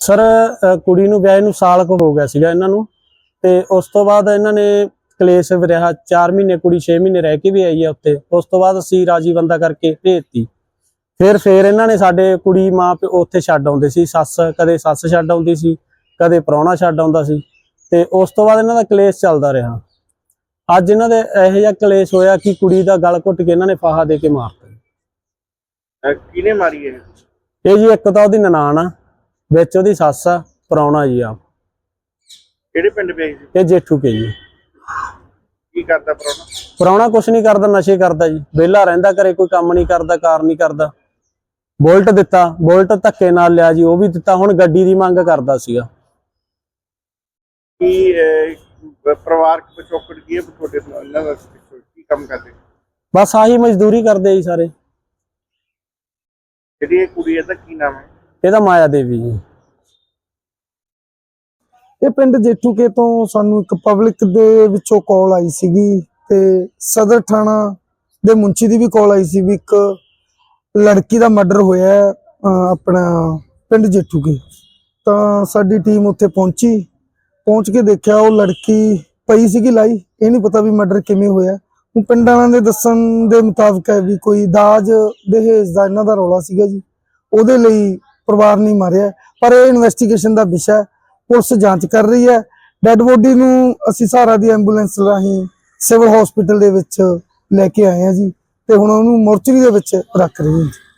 Sir ਕੁੜੀ ਨੂੰ ਵਿਆਹ ਨੂੰ ਸਾਲ ਕੁ ਹੋ ਗਿਆ ਸੀਗਾ ਇਹਨਾਂ ਨੂੰ ਤੇ ਉਸ ਤੋਂ ਬਾਅਦ ਇਹਨਾਂ ਨੇ ਕਲੇਸ਼ ਰਿਹਾ 4 ਮਹੀਨੇ ਕੁੜੀ 6 ਮਹੀਨੇ ਰਹਿ ਕੇ ਵੀ ਆਈ ਆ ਉੱਥੇ। ਉਸ ਤੋਂ ਬਾਅਦ ਅਸੀਂ ਰਾਜੀ ਬੰਦਾ ਕਰਕੇ ਭੇਜਤੀ। ਫਿਰ ਫਿਰ ਇਹਨਾਂ ਨੇ ਸਾਡੇ ਕੁੜੀ ਮਾਂ ਪਿਓ ਉੱਥੇ ਛੱਡ ਆਉਂਦੇ ਸੀ। ਸੱਸ ਕਦੇ ਸੱਸ ਛੱਡ ਆਉਂਦੀ ਸੀ ਕਦੇ ਪ੍ਰਾਹੁਣਾ ਛੱਡ ਆਉਂਦਾ ਸੀ ਤੇ ਉਸ ਤੋਂ ਬਾਅਦ ਇਹਨਾਂ ਦਾ ਕਲੇਸ਼ ਚੱਲਦਾ ਰਿਹਾ। ਅੱਜ ਇਹਨਾਂ ਦੇ ਇਹੋ ਜਿਹਾ ਕਲੇਸ਼ ਹੋਇਆ ਕਿ ਕੁੜੀ ਦਾ ਗਲ ਘੁੱਟ ਕੇ ਇਹਨਾਂ ਨੇ ਫਾਹਾ ਦੇ ਕੇ ਮਾਰਤਾ। ਅਹ ਕਿਹਨੇ ਮਾਰੀ ਇਹ? ਇਹ ਜੀ ਇੱਕ ਤਾਂ ਉਹਦੀ ਨਨਾਣ ਆ। ਵਿੱਚ ਉਹਦੀ ਸੱਸ ਆ ਪ੍ਰਾਹੁਣਾ ਜੀ ਆ। ਕਿਹੜੇ ਪਿੰਡ ਵਿਆਹੀ ਸੀ? ਇਹ ਜੇਠੂ ਕੇ ਜੀ। ਕੀ ਕਰਦਾ ਪਰੋਣਾ ਪ੍ਰਾਹੁਣਾ ਕੁਛ ਨਹੀਂ ਕਰਦਾ ਨਸ਼ੇ ਕਰਦਾ ਜੀ। ਵਿਹਲਾ ਰਹਿੰਦਾ ਘਰੇ ਕੋਈ ਕੰਮ ਨਹੀਂ ਕਰਦਾ ਕਾਰ ਨਹੀਂ ਕਰਦਾ। ਬੋਲਟ ਦਿੱਤਾ ਬੋਲਟ ਧੱਕੇ ਨਾਲ ਲਿਆ ਜੀ ਉਹ ਵੀ ਦਿੱਤਾ। ਹੁਣ ਗੱਡੀ ਦੀ ਮੰਗ ਕਰਦਾ ਸੀਗਾ। ਕੀ ਅਹ, ਪਰਿਵਾਰਕ ਪਿਛੋਕੜ ਕੀ ਹੈ ਤੁਹਾਡੇ ਤੋਂ ਇਹਨਾਂ ਦਾ ਕੀ ਕੰਮ ਕਰਦੇ? ਬਸ ਆਹੀ ਮਜ਼ਦੂਰੀ ਕਰਦੇ ਜੀ ਸਾਰੇ। ਜਿਹੜੀ ਇਹ ਕੁੜੀ ਹੈ ਤਾਂ ਕੀ ਨਾਮ ਹੈ? ਇਹਦਾ ਮਾਇਆ ਦੇਵੀ ਜੀ। ਇਹ ਪਿੰਡ ਜੇਠੂਕੇ ਤੋਂ ਸਾਨੂੰ ਇੱਕ ਪਬਲਿਕ ਦੇ ਵਿੱਚੋਂ ਕਾਲ ਆਈ ਸੀਗੀ ਤੇ ਸਦਰ ਥਾਣਾ ਦੇ ਮੁੰਚੀ ਦੀ ਵੀ ਕਾਲ ਆਈ ਸੀ ਵੀ ਇੱਕ ਲੜਕੀ ਦਾ ਮਰਡਰ ਹੋਇਆ ਹੈ, ਅਹ ਆਪਣਾ ਪਿੰਡ ਜੇਠੂਕੇ। ਤਾਂ ਸਾਡੀ ਟੀਮ ਉੱਥੇ ਪਹੁੰਚੀ ਪਹੁੰਚ ਕੇ ਦੇਖਿਆ ਉਹ ਲੜਕੀ ਪਈ ਸੀਗੀ ਲਾਈ। ਇਹ ਨਹੀਂ ਪਤਾ ਵੀ ਮਰਡਰ ਕਿਵੇਂ ਹੋਇਆ। ਉਹ ਪਿੰਡ ਵਾਲਿਆਂ ਦੇ ਦੱਸਣ ਦੇ ਮੁਤਾਬਕ ਹੈ ਵੀ ਕੋਈ ਦਾਜ ਦਹੇਜ ਦਾ ਇਹਨਾਂ ਦਾ ਰੌਲਾ ਸੀਗਾ ਜੀ। ਉਹਦੇ ਲਈ ਪਰਿਵਾਰ ਨਹੀਂ ਮਾਰਿਆ। ਪਰ ਇਹ ਇਨਵੈਸਟੀਗੇਸ਼ਨ ਦਾ ਵਿਸ਼ਾ ਹੈ। ਪੁਲਿਸ ਜਾਂਚ ਕਰ ਰਹੀ ਹੈ। ਡੈੱਡ ਬੋਡੀ ਨੂੰ ਅਸੀਂ ਸਹਾਰਾ ਦੀ ਐਂਬੂਲੈਂਸ ਰਾਹੀਂ ਸਿਵਲ ਹਸਪੀਟਲ ਦੇ ਵਿੱਚ ਲੈ ਕੇ ਆਏ ਹਾਂ ਜੀ। ਤੇ ਹੁਣ ਉਹਨੂੰ ਮੋਰਚਰੀ ਦੇ ਵਿੱਚ ਰੱਖ ਰਹੇ ਹਾਂ ਜੀ।